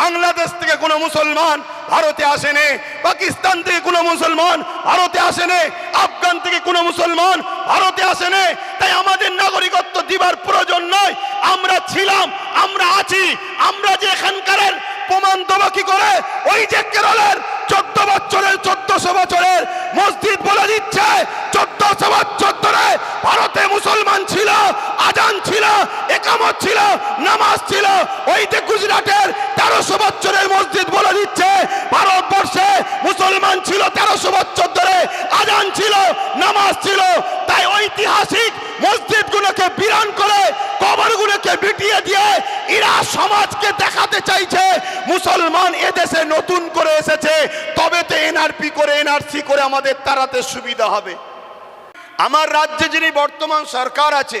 বাংলাদেশ থেকে কোনো মুসলমান ভারতে আসেনি, পাকিস্তান থেকে কোনো মুসলমান ভারতে আসেনি, আফগান থেকে কোনো মুসলমান ভারতে আসেনি। তাই আমাদের নাগরিকত্ব দিবার প্রয়োজন নয় আমরা ছিলাম, আমরা আছি, আমরা যে এখানকারের প্রমাণ দেবো কি করে? ওই যে কেরলের চোদ্দ বছরের, চোদ্দশো বছরের মসজিদ বলে দিচ্ছে, চোদ্দশো বছর ধরে ভারতে মুসলমান আজান ছিল, একামত ছিল, নামাজ ছিল, ওই যে গুজরাটের তেরোশো বছরের মসজিদ বলে দিচ্ছে, ভারতবর্ষে মুসলমান ছিল তেরোশো বছর ধরে, আজান ছিল, নামাজ ছিল, তাই ঐতিহাসিক মসজিদগুলোকে বিরান করে, কবরগুলোকে বিটিয়ে দিয়ে এরা সমাজকে দেখাতে চাইছে, মুসলমান এদেশে নতুন করে এসেছে, তবে তো এনআরপি করে এনআরসি করে আমাদের তাড়াতে সুবিধা হবে। আমার রাজ্যে যিনি বর্তমান সরকার আছে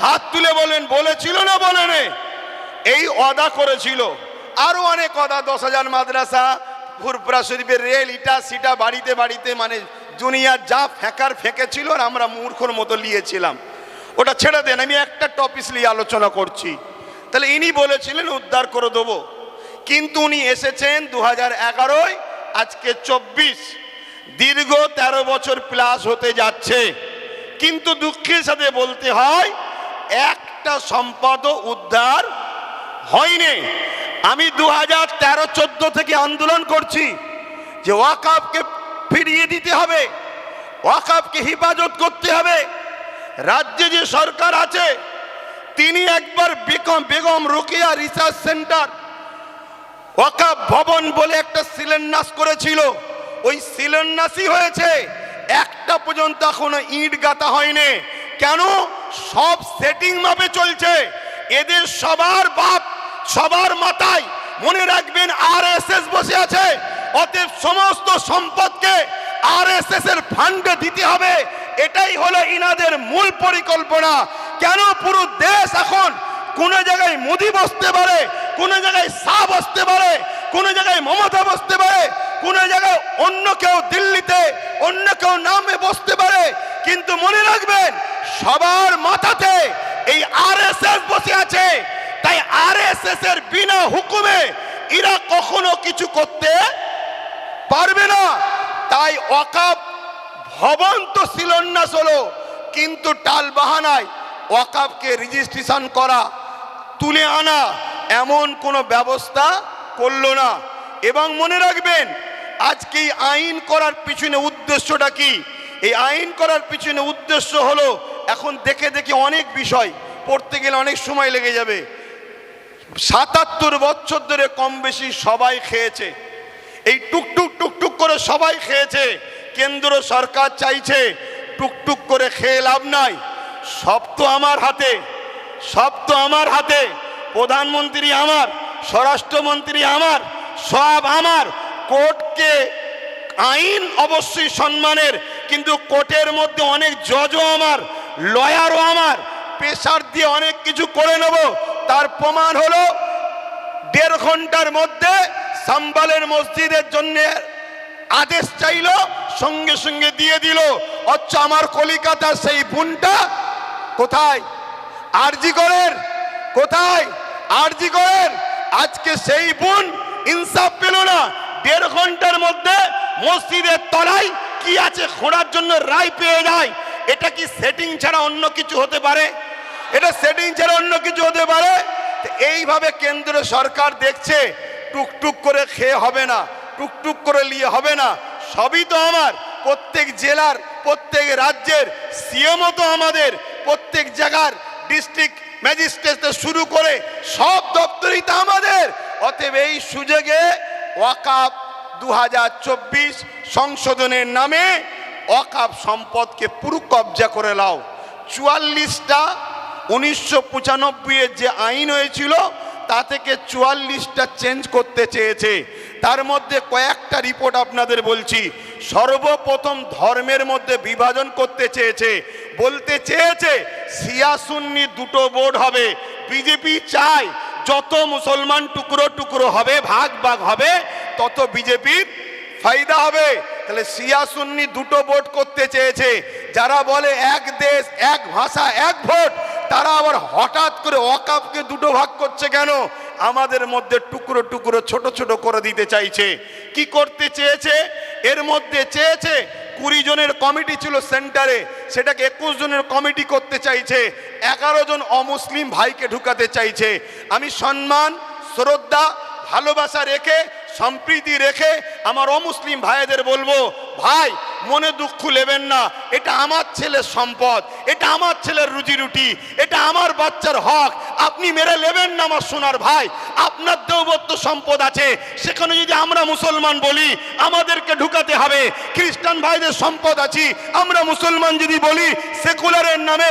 হাত তুলে বলেন, বলেছিল না বলেনে এই অদা করেছিল। আরও অনেক অদা দশ হাজার মাদ্রাসা ফুরপুরা শরীফের রেল, ইটা, সিটা, বাড়িতে বাড়িতে মানে দুনিয়ার যা ফেঁকার ফেঁকেছিল আর আমরা মূর্খর মতো নিয়েছিলাম ওটা ছেড়ে দেন, আমি একটা টপিস নিয়ে আলোচনা করছি। তাহলে ইনি বলেছিলেন, উদ্ধার করে দেবো। কিন্তু উনি এসেছেন দু হাজার এগারোয়, আজকে চব্বিশ। দীর্ঘ ১৩ বছর প্লাস হতে যাচ্ছে। কিন্তু দুঃখের সাথে বলতে হয় একটা সম্পদ উদ্ধার হয়নি। আমি দু হাজার তেরো চোদ্দ থেকে আন্দোলন করছি যে ওয়াকাফকে ফিরিয়ে দিতে হবে ওয়াকাফকে হেফাজত করতে হবে। রাজ্যে যে সরকার আছে, তিনি একবার বেগম বেগম রোকেয়া রিসার্চ সেন্টার ওয়াকাফ ভবন বলে একটা শিলান্যাস করেছিল। ওই শিলান্যাসই হয়েছে। একটা পর্যন্ত এখনও ইট গাঁথা হয়নি। কেন? সব সেটিং মাপে চলছে। এদের সবার বাপ, সবার মাথায় মনে রাখবেন আর বসে আছে। অতএব সমস্ত সম্পদকে আর এর ফান্ডে দিতে হবে। এটাই হলো ইনাদের মূল পরিকল্পনা। কেন পুরো দেশ এখন কোন জায়গায় মোদি বসতে পারে, কোন জায়গায় শাহ বসতে পারে, কোন জায়গায় মমতা বসতে পারে? কোন জায়গায় অন্য কেউ দিল্লিতে, অন্য কেউ নামে বসতে পারে, কিন্তু মনে রাখবেন, সবার মাথাতে এই আরএসএস বসে আছে। তাই আরএসএস এর বিনা হুকুমে এরা কখনো কিছু করতে পারবে না। তাই অকাপ ভবন তো শিলান্যাস হলো, কিন্তু টাল বাহানায় ওয়াকাফকে রেজিস্ট্রেশন করা, তুলে আনা এমন কোনো ব্যবস্থা করল না। এবং মনে রাখবেন আজকে এই আইন করার পিছনে উদ্দেশ্যটা কি? এই আইন করার পিছনে উদ্দেশ্য হলো, এখন দেখে দেখে অনেক বিষয় পড়তে গেলে অনেক সময় লেগে যাবে। সাতাত্তর বছর ধরে কম বেশি সবাই খেয়েছে। এই টুকটুক টুকটুক করে সবাই খেয়েছে। কেন্দ্র সরকার চাইছে টুকটুক করে খেয়ে লাভ নাই। সব তো আমার হাতে, সব তো আমার হাতে। প্রধানমন্ত্রী আমার, স্বরাষ্ট্রমন্ত্রী আমার, সব আমার। কোর্টকে আইন অবশ্যই সম্মানের, কিন্তু কোর্টের মধ্যে অনেক জজও আমার, লয়ারও আমার প্রেশার দিয়ে অনেক কিছু করে নেব। তার প্রমাণ হলো, দেড় ঘণ্টার মধ্যে সাম্বালের মসজিদের জন্য আদেশ চাইলো, সঙ্গে সঙ্গে দিয়ে দিল। অচ্ছ আমার কলিকাতার সেই বোনটা কোথায়? আরজি করেন, কোথায়? আরজি করেন, আজকে সেই বোন ইনসাফ পেল না। দেড় ঘণ্টার মধ্যে মসজিদের তলায় কি আছে খোঁড়ার জন্য রায় পেয়ে যায়? এটা কি সেটিং ছাড়া অন্য কিছু হতে পারে? এটা সেটিং ছাড়া অন্য কিছু হতে পারে? এইভাবে কেন্দ্র সরকার দেখছে, টুকটুক করে খেয়ে হবে না, টুকটুক করে নিয়ে হবে না। সবই তো আমার, প্রত্যেক জেলার, প্রত্যেক রাজ্যের সিএমও তো আমাদের, প্রত্যেক জায়গার ডিস্ট্রিক্ট ম্যাজিস্ট্রেট শুরু করে সব দপ্তরই তো আমাদের। অতএব এই সুযোগে ওয়াকাপ দু হাজার চব্বিশ সংশোধনের নামে অকাপ সম্পদকে পুরো কবজা করে লাও। চুয়াল্লিশটা উনিশশো পঁচানব্বইয়ের যে আইন হয়েছিল, তা থেকে চুয়াল্লিশটা চেঞ্জ করতে চেয়েছে। তার মধ্যে কয়েকটা রিপোর্ট আপনাদের বলছি। সর্বপ্রথম ধর্মের মধ্যে বিভাজন করতে চেয়েছে। বলতে চেয়েছে, সিয়াসুন্নি দুটো বোর্ড হবে। বিজেপি চায় যত মুসলমান টুকরো টুকরো হবে, ভাগ ভাগ হবে, তত বিজেপির ফায়দা হবে। তাহলে শিয়া সুন্নি দুটো ভোট করতে চেয়েছে। যারা বলে এক দেশ, এক ভাষা, এক ভোট, তারা আবার হঠাৎ করে ওয়াকাফকে দুটো ভাগ করছে কেন? আমাদের মধ্যে টুকরো টুকরো ছোট ছোট করে দিতে চাইছে। কি করতে চেয়েছে? এর মধ্যে চেয়েছে কুড়ি জনের কমিটি ছিল সেন্টারে, সেটাকে একুশ জনের কমিটি করতে চাইছে, এগারো জন অমুসলিম ভাইকে ঢুকাতে চাইছে। আমি সম্মান, শ্রদ্ধা, ভালোবাসা রেখে, সম্প্রীতি রেখে আমার অমুসলিম ভাইদের বলব, ভাই মনে দুঃখ নেবেন না। এটা আমার ছেলের সম্পদ, এটা আমার ছেলের রুজি রুটি এটা আমার বাচ্চার হক। আপনি মেরে নেবেন না আমার সোনার ভাই। আপনার দেবত্ব সম্পদ আছে। সেখানে যদি আমরা মুসলমান বলি, আমাদেরকে ঢুকাতে হবে। খ্রিস্টান ভাইদের সম্পদ আছি। আমরা মুসলমান যদি বলি, সেকুলারের নামে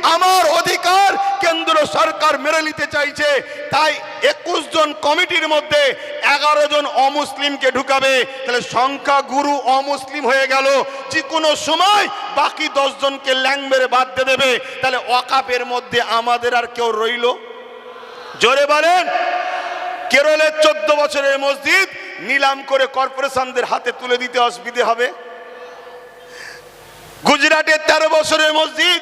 আমার অধিকার কেন্দ্র সরকার মেরে নিতে চাইছে। তাই একুশ জন কমিটির মধ্যে এগারো জন অমুসলিমকে ঢুকাবে। তাহলে সংখ্যা গুরু অমুসলিম হয়ে গেল। যে কোনো সময় বাকি দশ জনকে ল্যাং মেরে বাদ দিয়ে দেবে। তাহলে ওয়াকাপের মধ্যে আমাদের আর কেউ রইল? জোরে বলেন। কেরলের চোদ্দ বছরের মসজিদ নিলাম করে কর্পোরেশনদের হাতে তুলে দিতে অসুবিধে হবে? গুজরাটের তেরো বছরের মসজিদ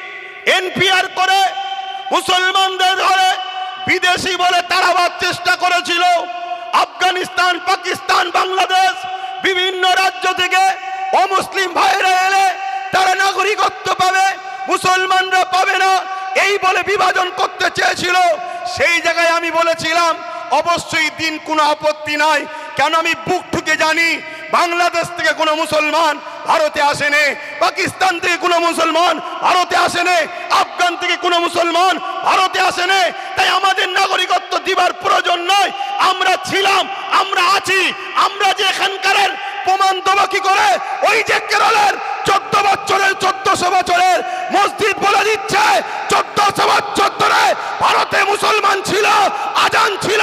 এনপিআর করে, মুসলমানদের ধরে বিদেশি বলে তাড়াবার চেষ্টা করেছিল। আফগানিস্তান, পাকিস্তান, বাংলাদেশ বিভিন্ন রাজ্য থেকে অমুসলিম ভাইরা এলে তারা নাগরিকত্ব পাবে, মুসলমানরা পাবে না। এই বলে বিভাজন করতে চেয়েছিল। সেই জায়গায় আমি বলেছিলাম, অবশ্যই দিন কোনো আপত্তি নাই। কেন আমি বুক ঠুকে জানি বাংলাদেশ থেকে কোনো মুসলমান ভারতে আসেনি, পাকিস্তান থেকে কোনো মুসলমান ভারতে আসেনি, আফগান থেকে কোনো মুসলমান ভারতে আসেনি। তাই আমাদের নাগরিকত্ব দিবার প্রয়োজন নয় আমরা ছিলাম, আমরা আছি, আমরা যে এখানকার প্রমাণ দেবো কি করে? ওই যে কেরলের চোদ্দ বছরের, চোদ্দশো বছরের মসজিদ বলে দিচ্ছে, চোদ্দশো বছর ধরে ভারতে মুসলমান ছিল আজান ছিল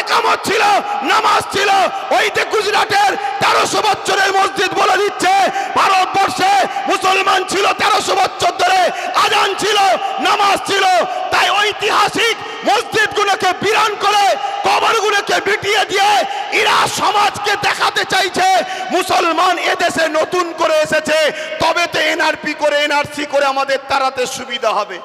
একামত ছিল নামাজ ছিল ওই যে গুজরাটের তেরোশো বছরের মসজিদ বলে দিচ্ছে ভারতবর্ষে মুসলমান ছিল তেরোশো বছর ধরে আজান ছিল নামাজ ছিল। তাই ঐতিহাসিক মসজিদগুলোকে বিরান করে, কবরগুলোকে বিটিয়ে দিয়ে এরা সমাজকে দেখাতে চাইছে, মুসলমান এদেশে নতুন করে এসেছে তবে তো এনআরপি করে এনআরসি করে আমাদের তাড়াতে সুবিধা হবে।